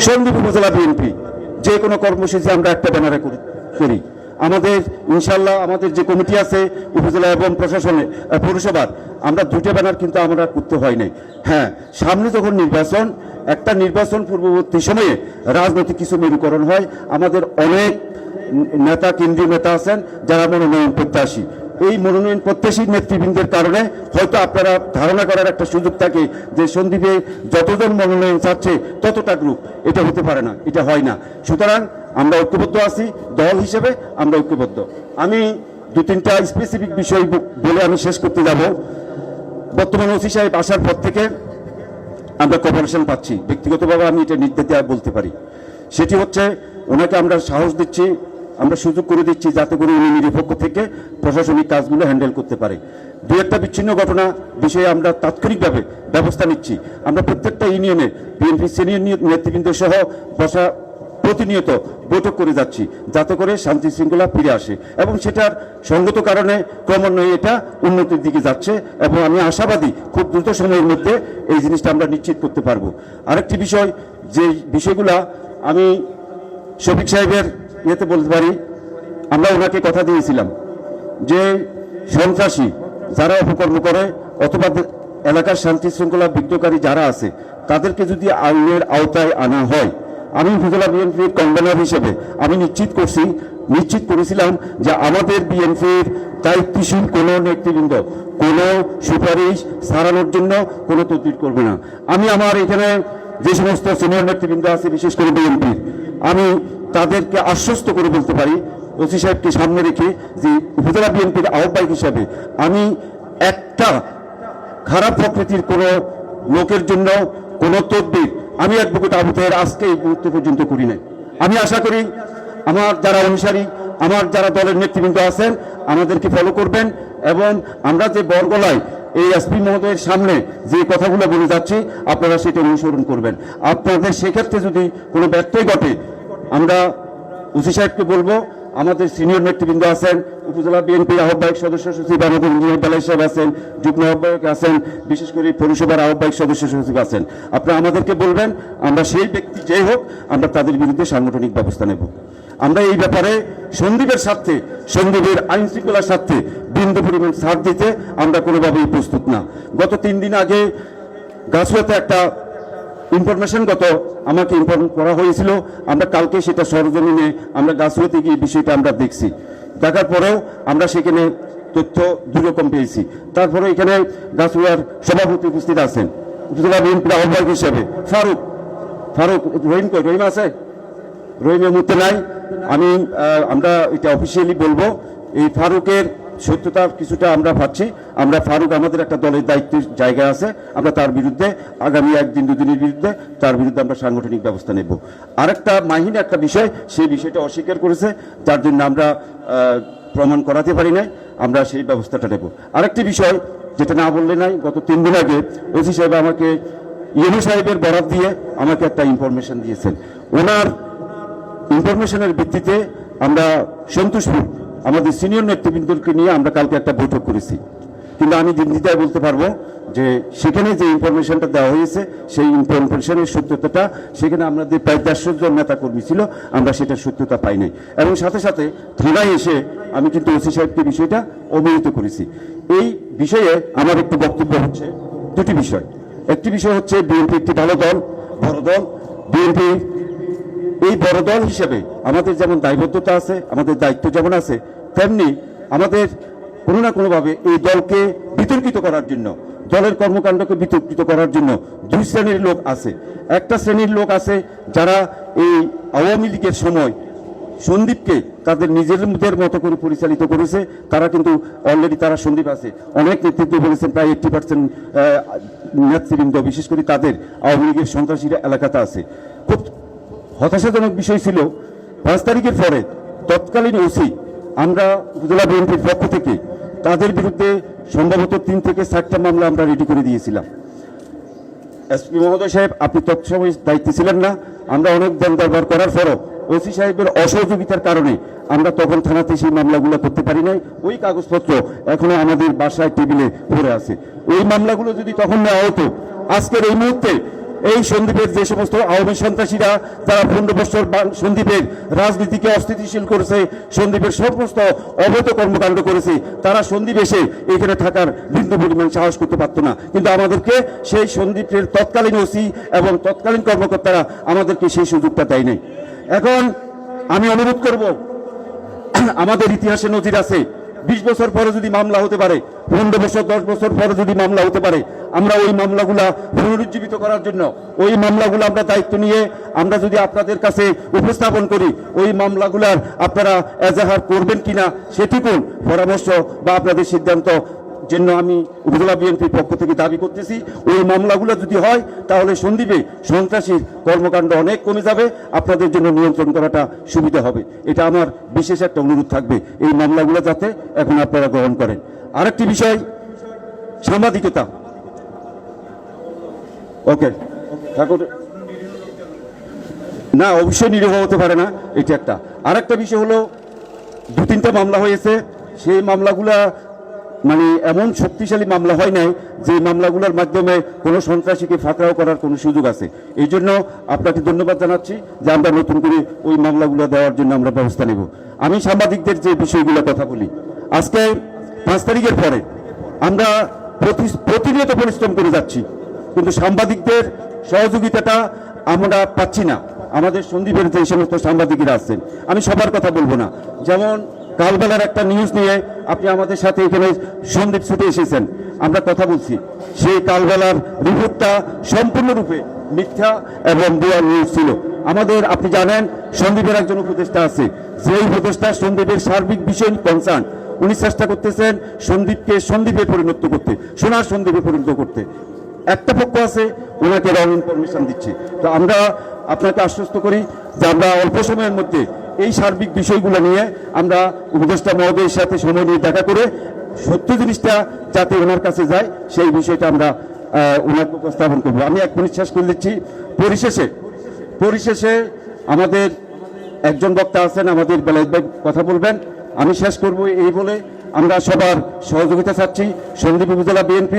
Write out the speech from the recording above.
সন্দীপ উপজেলা বিএনপি, যে কোনো কর্মসূচি আমরা একটা ব্যানারে করি- আমাদের, ইনশাল্লাহ আমাদের যে কমিটি আছে, উপজেলা এবং প্রশাসনে পৌরসভার, আমরা দুটো ব্যানার কিন্তু আমরা করতে হয় নাই। হ্যাঁ সামনে যখন নির্বাচন, একটা নির্বাচন পূর্ববর্তী সময়ে রাজনৈতিক কিছু মেরুকরণ হয়। আমাদের অনেক নেতা, কেন্দ্রীয় নেতা আছেন, যারা মনোনয়ন প্রত্যাশী। এই মনোনয়ন প্রত্যাশী নেতৃবৃন্দের কারণে হয়তো আপনারা ধারণা করার একটা সুযোগ থাকে যে সন্দীপে যতজন মনোনয়ন চাচ্ছে ততটা গ্রুপ এটা হতে পারে না, এটা হয় না। সুতরাং আমরা ঐক্যবদ্ধ আছি, দল হিসেবে আমরা ঐক্যবদ্ধ। আমি দু তিনটা স্পেসিফিক বিষয় বলে আমি শেষ করতে যাব। বর্তমান ওসি সাহেব আসার পর থেকে আমরা কপারেশন পাচ্ছি। ব্যক্তিগতভাবে আমি এটা নির্দেশে বলতে পারি। সেটি হচ্ছে, ওনাকে আমরা সাহস দিচ্ছি আমরা সুযোগ করে দিচ্ছি যাতে করে উনি নিরপেক্ষ থেকে প্রশাসনিক কাজগুলো হ্যান্ডেল করতে পারে। দু একটা বিচ্ছিন্ন ঘটনা বিষয়ে আমরা তাৎক্ষণিকভাবে ব্যবস্থা নিচ্ছি। আমরা প্রত্যেকটা ইউনিয়নে বিএনপি সিনিয়র নেতৃবৃন্দ সহ বসা প্রতিনিয়ত বৈঠক করে যাচ্ছি, যাতে করে শান্তি শৃঙ্খলা ফিরে আসে এবং সেটার সঙ্গত কারণে ক্রমান্বয়ে এটা উন্নতির দিকে যাচ্ছে এবং আমি আশাবাদী খুব দ্রুত সময়ের মধ্যে এই জিনিসটা আমরা নিশ্চিত করতে পারব। আরেকটি বিষয়, যে বিষয়গুলা আমি শফিক সাহেবের ইয়েতে বলতে পারি, আমরা ওনাকে কথা দিয়েছিলাম যে সন্ত্রাসী যারা অপকর্ম করে অথবা এলাকার শান্তি শৃঙ্খলা বিঘ্নকারী যারা আছে, তাদেরকে যদি আইনের আওতায় আনা হয়, আমি উপজেলা বিএনপির কনভেনর হিসেবে আমি নিশ্চিত করছি, নিশ্চিত করেছিলাম যে আমাদের বিএনপির দায়িত্বশীল কোনো নেতৃবৃন্দ, কোনো সুপারিশ সারানোর জন্য কোনো তদবির করবে না। আমি আমার এখানে যে সমস্ত সিনিয়র নেতৃবৃন্দ আছে, বিশেষ করে বিএনপির, আমি তাদেরকে আশ্বস্ত করে বলতে পারি, ওসি সাহেবকে সামনে রেখে যে উপজেলা বিএনপির আহ্বায়ক হিসাবে আমি একটা খারাপ প্রকৃতির কোনো লোকের জন্য কোনো তদবির আমি অ্যাডভোকেট আবু তাহের আজকে এই মুহূর্ত পর্যন্ত করি নাই। আমি আশা করি আমার যারা অনুসারী, আমার যারা দলের নেতৃবৃন্দ আছেন, আমাদেরকে ফলো করবেন এবং আমরা যে বরগলায় এই এসপি মহোদয়ের সামনে যে কথাগুলো বলে যাচ্ছি, আপনারা সেটা অনুসরণ করবেন। আপনাদের সেক্ষেত্রে যদি কোনো ব্যত্যয় ঘটে আমরা ওসি সাহেবকে বলব, আমাদের সিনিয়র নেতৃবৃন্দ আছেন, উপজেলা বিএনপির আহ্বায়ক সদস্য সচিব আমাদের ইঞ্জিনিয়ার সাহেব আছেন, যুগ্ম আহ্বায়ক আছেন, বিশেষ করে পৌরসভার আহ্বায়ক সদস্য সচিব আছেন। আপনারা আমাদেরকে বলবেন, আমরা সেই ব্যক্তি যেই হোক, আমরা তাদের বিরুদ্ধে সাংগঠনিক ব্যবস্থা নেব। আমরা এই ব্যাপারে সন্দীপের স্বার্থে, সন্দীপের আইন শৃঙ্খলার স্বার্থে বিন্দু পরিমাণ ছাড় দিতে আমরা কোনোভাবেই প্রস্তুত না। গত তিন দিন আগে গাছুয়াতে একটা ইনফরমেশন গত আমাকে ইনফর্ম করা হয়েছিল। আমরা কালকে সেটা সরজমিনে আমরা গাছুয়াতে গিয়ে বিষয়টা আমরা দেখছি। দেখার পরেও আমরা সেখানে তথ্য দুরকম পেয়েছি। তারপরে এখানে গাছুয়ার সভাপতি উপস্থিত আছেন। আহ্বায়ক হিসেবে। ফারুক ফারুক, রহিম কই, রহিম আছে? রহিমের মুহূর্তে নাই। আমি আমরা এটা অফিসিয়ালি বলব। এই ফারুকের সত্যতা কিছুটা আমরা পাচ্ছি। আমরা ফারুক আমাদের একটা দলের দায়িত্বের জায়গা আছে। আমরা তার বিরুদ্ধে, আগামী একদিন, দুদিনের বিরুদ্ধে তার বিরুদ্ধে আমরা সাংগঠনিক ব্যবস্থা নেব। আরেকটা মাহিনী একটা বিষয় সেই বিষয়টা অস্বীকার করেছে। যার জন্য আমরা প্রমাণ করাতে পারি নাই। আমরা সেই ব্যবস্থাটা নেব। আরেকটি বিষয়, যেটা না বললে নাই, গত তিন দিন আগে ওসি সাহেব আমাকে, ইউনু সাহেবের বরাদ দিয়ে আমাকে একটা ইনফরমেশন দিয়েছেন। ওনার ইনফরমেশনের ভিত্তিতে আমরা সন্তোষপুর আমাদের সিনিয়র নেতৃবৃন্দকে নিয়ে আমরা কালকে একটা বৈঠক করেছি। কিন্তু আমি দিনদিতায় বলতে পারব যে সেখানে যে ইনফরমেশনটা দেওয়া হয়েছে, সেই ইনফরমেশনের সত্যতাটা, সেখানে আমাদের প্রায় দেড়শো জন নেতা কর্মী ছিল, আমরা সেটার সত্যতা পাই নাই। এবং সাথে সাথে থানায় এসে আমি কিন্তু ওসি সাহেবকে বিষয়টা অবহিত করেছি। এই বিষয়ে আমার একটু বক্তব্য হচ্ছে দুটি বিষয়। একটি বিষয় হচ্ছে বিএনপি একটি ভালো দল বড় দল। বিএনপি এই বড় দল হিসেবে আমাদের যেমন দায়বদ্ধতা আছে, আমাদের দায়িত্ব যেমন আছে, তেমনি আমাদের কোনো না কোনোভাবে এই দলকে বিতর্কিত করার জন্য, দলের কর্মকাণ্ডকে বিতর্কিত করার জন্য দুই শ্রেণির লোক আছে। একটা শ্রেণির লোক আছে যারা এই আওয়ামী লীগের সময় সন্দীপকে তাদের নিজেদের মতো করে পরিচালিত করেছে, তারা কিন্তু অলরেডি তারা সন্দীপ আছে। অনেক নেতৃত্ব বলেছেন প্রায় এইটটি পার্সেন্ট নেতৃবৃন্দ, বিশেষ করে তাদের আওয়ামী লীগের সন্ত্রাসীরা এলাকাতে আছে। খুব হতাশাজনক বিষয় ছিল, পাঁচ তারিখের পরে তৎকালীন ওসি আমরা উপজেলা বিএনপির পক্ষ থেকে তাদের বিরুদ্ধে সম্ভবত তিন থেকে চারটা মামলা আমরা রেডি করে দিয়েছিলাম। এসপি মহোদয় সাহেব, আপনি তৎসময় দায়িত্বে ছিলেন না। আমরা অনেক দান দরবার করার পরও ওসি সাহেবের অসহযোগিতার কারণে আমরা তখন থানাতে সেই মামলাগুলো করতে পারি নাই। ওই কাগজপত্র এখনও আমাদের বাসায় টেবিলে পড়ে আছে। ওই মামলাগুলো যদি তখন নেওয়া হতো, আজকের এই মুহূর্তে এই সন্দীপের যে সমস্ত আওয়ামী সন্ত্রাসীরা তারা পনেরো বছর সন্দীপের রাজনীতিকে অস্থিতিশীল করেছে, সন্দীপের সমস্ত অবৈধ কর্মকাণ্ড করেছে, তারা সন্দীপ এসে এখানে থাকার বিন্দু পরিমাণ সাহস করতে পারতো না। কিন্তু আমাদেরকে সেই সন্দীপের তৎকালীন ওসি এবং তৎকালীন কর্মকর্তারা আমাদেরকে সেই সুযোগটা দেয় নাই এখন আমি অনুরোধ করব, আমাদের ইতিহাসে নজির আছে বিশ বছর পরে যদি মামলা হতে পারে, পনেরো বছর, দশ বছর পরে যদি মামলা হতে পারে, আমরা ওই মামলাগুলা পুনরুজ্জীবিত করার জন্য, ওই মামলাগুলো আমরা দায়িত্ব নিয়ে আমরা যদি আপনাদের কাছে উপস্থাপন করি, ওই মামলাগুলার আপনারা এজাহার করবেন কিনা সেটুকুন পরামর্শ বা আপনাদের সিদ্ধান্ত জন্য আমি উপজেলা বিএনপির পক্ষ থেকে দাবি করতেছি, ওই মামলাগুলো যদি হয়, তাহলে সন্দীপে সন্ত্রাসীর কর্মকাণ্ড অনেক কমে যাবে, আপনাদের জন্য নিয়ন্ত্রণ করাটা সুবিধা হবে। এটা আমার বিশেষ একটা অনুরোধ থাকবে, এই মামলাগুলো যাতে এখন আপনারা গ্রহণ করেন। আরেকটি বিষয়, সাংবাদিকতা। ওকে, ঠাকুর। না, অবশ্যই নিরীহ হতে পারে না, এটা একটা। আরেকটা বিষয় হলো দু তিনটা মামলা হয়েছে, সেই মামলাগুলা মানে এমন শক্তিশালী মামলা হয় নাই যে মামলাগুলোর মাধ্যমে কোনো সন্ত্রাসীকে ফাঁকড়াও করার কোনো সুযোগ আছে। এই জন্য আপনাকে ধন্যবাদ জানাচ্ছি যে আমরা নতুন করে ওই মামলাগুলো দেওয়ার জন্য আমরা ব্যবস্থা নেব। আমি সাংবাদিকদের যে বিষয়গুলো কথা বলি, আজকে পাঁচ তারিখের পরে আমরা প্রতি- প্রতিনিয়ত পরিশ্রম করে যাচ্ছি, কিন্তু সাংবাদিকদের সহযোগিতাটা আমরা পাচ্ছি না। আমাদের সন্দীপের যে সমস্ত সাংবাদিকরা আছেন, আমি সবার কথা বলব না। যেমন কালবেলার একটা নিউজ নিয়ে আপনি আমাদের সাথে এখানে সন্দীপ ছুটে এসেছেন। আমরা কথা বলছি। সেই কালবেলার রিপোর্টটা সম্পূর্ণরূপে মিথ্যা এবং দেওয়া নিউজ ছিল। আমাদের, আপনি জানেন, সন্দীপের একজন উপদেষ্টা আছে। যে উপদেষ্টা সন্দীপের সার্বিক বিষয় কনসার্ন উনি চেষ্টা করতেছেন সন্দীপকে সন্দীপে পরিণত করতে, সোনার সন্দীপে পরিণত করতে। একটা পক্ষ আছে, ওনাকে রং ইনফরমেশন দিচ্ছে। তো আমরা আপনাকে আশ্বস্ত করি যে আমরা অল্প সময়ের মধ্যে এই সার্বিক বিষয়গুলো নিয়ে আমরা উপদেষ্টা মহোদয়ের সাথে সময় নিয়ে দেখা করে সত্য জিনিসটা যাতে ওনার কাছে যায়, সেই বিষয়টা আমরা ওনাকে উপস্থাপন করব। আমি এক মিনিট শেষ করে দিচ্ছি। পরিশেষে পরিশেষে আমাদের একজন বক্তা আছেন, আমাদের বেলায়েত ভাই কথা বলবেন। আমি শেষ করব এই বলে আমরা সবার সহযোগিতা চাচ্ছি। সন্দীপ উপজেলা বিএনপি